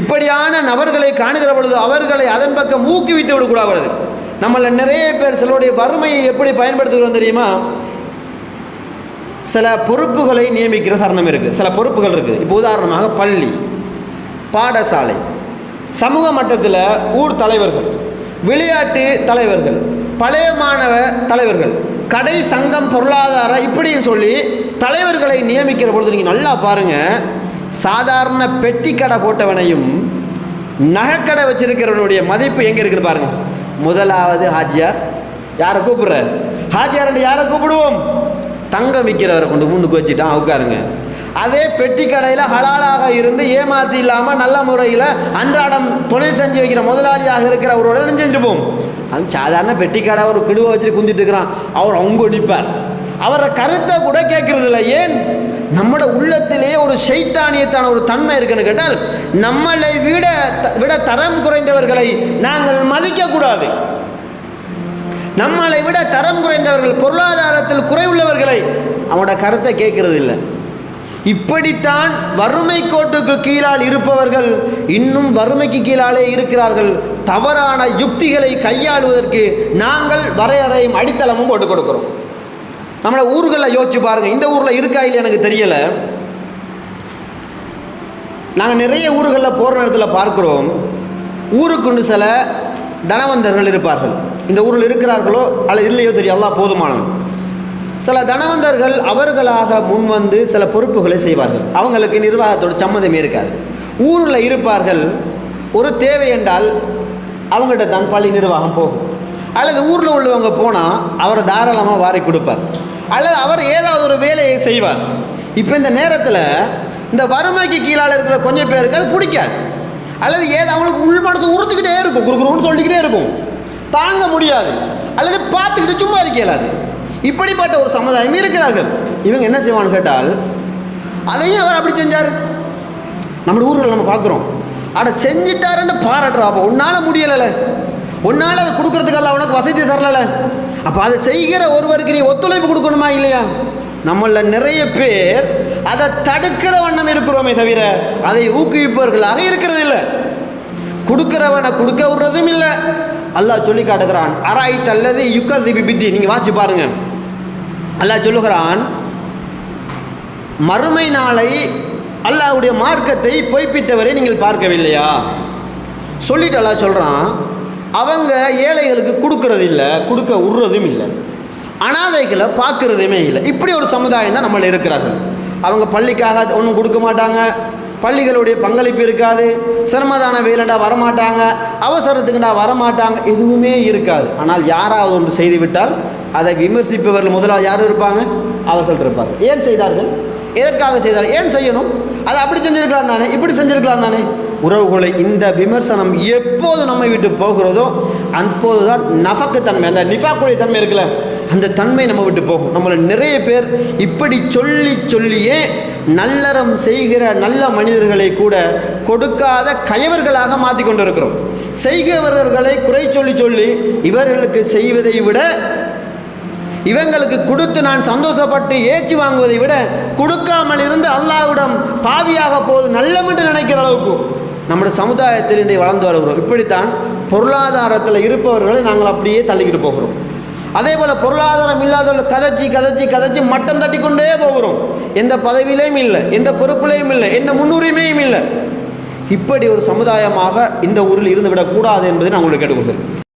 இப்படியான நபர்களை காணுகிற பொழுது அவர்களை அதன் பக்கம் ஊக்குவித்து விடக்கூடாது. நம்மள நிறைய பேர் சிலருடைய வறுமையை எப்படி பயன்படுத்துகிறோம் தெரியுமா? சில பொறுப்புகளை நியமிக்கிற தருணம் இருக்குது சில பொறுப்புகள் இருக்குது இப்போ உதாரணமாக பள்ளி பாடசாலை சமூக மட்டத்தில் ஊர் தலைவர்கள் விளையாட்டு தலைவர்கள் பழைய மாணவ தலைவர்கள் கடை சங்கம் பொருளாதார இப்படின்னு சொல்லி தலைவர்களை நியமிக்கிற பொழுது நீங்கள் நல்லா பாருங்கள் சாதாரண பெட்டி கடை போட்டவனையும் நகைக்கடை வச்சிருக்கிறவனுடைய மதிப்பு எங்கே இருக்குன்னு பாருங்க. முதலாவது ஹாஜியார். யாரை கூப்பிடுறார் ஹாஜியார் யாரை கூப்பிடுவோம்? தங்கம் விற்கிறவரை கொண்டு முன்னுக்கு வச்சுட்டான் உட்காருங்க. அதே பெட்டி கடையில் ஹலாலாக இருந்து ஏமாத்தி இல்லாமல் நல்ல முறையில் அன்றாடம் தொழில் செஞ்சு வைக்கிற முதலாளியாக இருக்கிற அவரோட செஞ்சுருப்போம் அது சாதாரண பெட்டி கடை ஒரு கிடுவை வச்சுட்டு குந்திட்டு இருக்கிறான். அவர் அவங்க நிற்பார் அவரை கருத்தை கூட கேட்கறது இல்லை ஏன்? நம்மளோட உள்ளத்திலேயே ஒரு சைத்தானியத்தான ஒரு தன்மை இருக்குன்னு கேட்டால் நம்மளை விட த- விட தரம் குறைந்தவர்களை நாங்கள் மதிக்கக்கூடாது. நம்மளை விட தரம் குறைந்தவர்கள் பொருளாதாரத்தில் குறைவுள்ளவர்களை அவனோட கருத்தை கேட்கறது இல்லை இப்படித்தான் வறுமை கோட்டுக்கு கீழால் இருப்பவர்கள் இன்னும் வறுமைக்கு கீழாலே இருக்கிறார்கள். தவறான யுக்திகளை கையாளுவதற்கு நாங்கள் வரையறையும் அடித்தளமும் போட்டு கொடுக்கிறோம். நம்மளை ஊர்களில் யோசிச்சு பாருங்கள் இந்த ஊரில் இருக்கா இல்லை எனக்கு தெரியலை. நாங்கள் நிறைய ஊர்களில் போகிற நேரத்தில் பார்க்குறோம். ஊருக்குண்டு சில தனவந்தர்கள் இருப்பார்கள். இந்த ஊரில் இருக்கிறார்களோ அல்லது இல்லையோ தெரியும் போதுமானவன். சில தனவந்தர்கள் அவர்களாக முன்வந்து சில பொறுப்புகளை செய்வார்கள். அவங்களுக்கு நிர்வாகத்தோட சம்மந்தமே இருக்காது. ஊரில் இருப்பார்கள். ஒரு தேவை என்றால் அவங்ககிட்ட தான் பள்ளி நிர்வாகம் போகும். அல்லது ஊரில் உள்ளவங்க போனால் அவரை தாராளமாக வாரி கொடுப்பார். அல்லது அவர் ஏதாவது ஒரு வேலையை செய்வார். இப்போ இந்த நேரத்தில் இந்த வறுமைக்கு கீழால் இருக்கிற கொஞ்சம் பேருக்கு அது பிடிக்காது அல்லது ஏதோ அவங்களுக்கு உள் மனசு உறுத்துக்கிட்டே இருக்கும் குறுகுறுன்னு சொல்லிக்கிட்டே இருக்கும். தாங்க முடியாது. அல்லது பார்த்துக்கிட்டு சும்மா இருக்கலாது இப்படிப்பட்ட ஒரு சமுதாயம் இருக்கிறார்கள். இவங்க என்ன செய்வான்னு கேட்டால் அதையும் அவர் அப்படி செஞ்சார். நம்ம ஊரில் நம்ம பார்க்குறோம். ஆனால் செஞ்சிட்டாருன்னு பாராட்டுறா அப்போ. உன்னால் முடியலை உன்னால் அதை கொடுக்குறதுக்கெல்லாம் உனக்கு வசதி தரலை அப்போ அதை செய்கிற ஒருவருக்கு நீ ஒத்துழைப்பு கொடுக்கணுமா இல்லையா? நம்மள நிறைய பேர் அதை தடுக்கிற வண்ணம் இருக்கிறோமே தவிர அதை ஊக்குவிப்பவர்களாக இருக்கிறது இல்லை. கொடுக்கிறவனை கொடுக்க விடுறதும் இல்லை. அல்லாஹ் சொல்லி காட்டுகிறான் அராய் தல்லது யுக்கல் திபி பித்தி நீங்கள் வாசி பாருங்க. அல்லாஹ் சொல்லுகிறான் மறுமை நாளை அல்லாஹ்வுடைய மார்க்கத்தை பொய்ப்பித்தவரை நீங்கள் பார்க்கவில்லையா? சொல்லிட்டு அல்லாஹ் சொல்கிறான் அவங்க ஏழைகளுக்கு கொடுக்கறது இல்லை கொடுக்க விடுறதும் இல்லை. அனாதைகளை பார்க்கறதுமே இல்லை. இப்படி ஒரு சமுதாயம் தான் நம்மள இருக்கிறார்கள். அவங்க பள்ளிக்காக ஒன்றும் கொடுக்க மாட்டாங்க. பள்ளிகளுடைய பங்களிப்பு இருக்காது. சிரமதான வேலைண்டா வரமாட்டாங்க. அவசரத்துக்குண்டா வரமாட்டாங்க. எதுவுமே இருக்காது. ஆனால் யாராவது ஒன்று செய்துவிட்டால் அதை விமர்சிப்பவர்கள் முதலாக யார் இருப்பாங்க? அவர்கள் இருப்பார் ஏன் செய்தார்கள்? எதற்காக செய்தார்கள்? ஏன் செய்யணும்? அதை அப்படி செஞ்சுருக்கலாம் தானே? இப்படி செஞ்சுருக்கலாம் தானே? உறவுகளை இந்த விமர்சனம் எப்போது நம்மை விட்டு போகிறதோ அப்போதுதான் நஃபக்குத்தன்மை அந்த நிஃபாக்குடைய தன்மை இருக்குல்ல அந்த தன்மை நம்ம விட்டு போகும். நம்மளை நிறைய பேர் இப்படி சொல்லி சொல்லியே நல்லறம் செய்கிற நல்ல மனிதர்களை கூட கொடுக்காத கயவர்களாக மாற்றி கொண்டு இருக்கிறோம் செய்கிறவர்களை குறை சொல்லி சொல்லி இவர்களுக்கு செய்வதை விட இவங்களுக்கு கொடுத்து நான் சந்தோஷப்பட்டு ஏற்றி வாங்குவதை விட கொடுக்காமல் இருந்து அல்லாவிடம் பாவியாக போது நல்லம் என்று நினைக்கிற அளவுக்கு. நம்முடைய சமுதாயத்தில் இன்றைய வளர்ந்து வருகிறோம். இப்படித்தான் பொருளாதாரத்தில் இருப்பவர்களை நாங்கள் அப்படியே தள்ளிக்கிட்டு போகிறோம். அதே போல் பொருளாதாரம் இல்லாதவர்கள் கதைச்சி கதைச்சி கதைச்சி மட்டம் தட்டி கொண்டே போகிறோம். எந்த பதவியிலையும் இல்லை எந்த பொறுப்புலையும் இல்லை எந்த முன்னுரிமையும் இல்லை. இப்படி ஒரு சமுதாயமாக இந்த ஊரில் இருந்து விடக்கூடாது என்பதை நான் உங்களுக்கு கேட்டுக்கொள்கிறேன்.